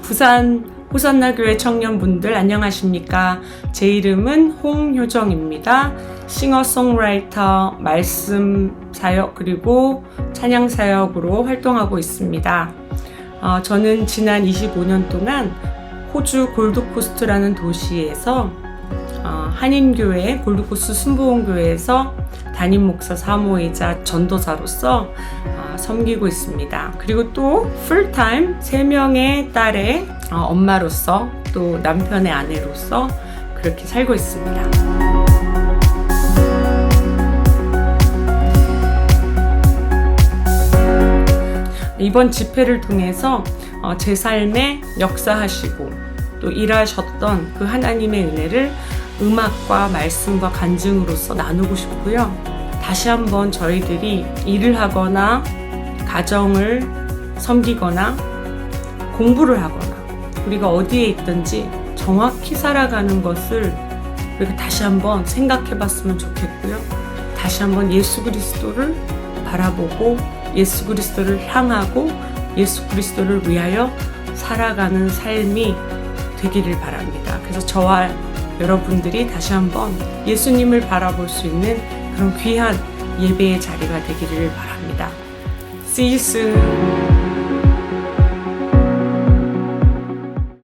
부산 호산나 교회 청년분들 안녕하십니까? 제 이름은 홍효정입니다. 싱어송라이터, 말씀 사역 그리고 찬양 사역으로 활동하고 있습니다. 어, 저는 지난 25년 동안 호주 골드코스트라는 도시에서 어, 한인교회 골드코스트 순복음교회에서 담임 목사 사모이자 전도사로서 어, 섬기고 있습니다. 그리고 또 풀타임 3명의 딸의 어, 엄마로서 또 남편의 아내로서 그렇게 살고 있습니다. 이번 집회를 통해서 어, 제 삶에 역사하시고 또 일하셨던 그 하나님의 은혜를 음악과 말씀과 간증으로서 나누고 싶고요. 다시 한번 저희들이 일을 하거나 가정을 섬기거나 공부를 하거나 우리가 어디에 있든지 정확히 살아가는 것을 우리가 다시 한번 생각해 봤으면 좋겠고요. 다시 한번 예수 그리스도를 바라보고 예수 그리스도를 향하고 예수 그리스도를 위하여 살아가는 삶이 되기를 바랍니다. 그래서 저와 여러분들이 다시 한번 예수님을 바라볼 수 있는 그런 귀한 예배의 자리가 되기를 바랍니다. See you soon.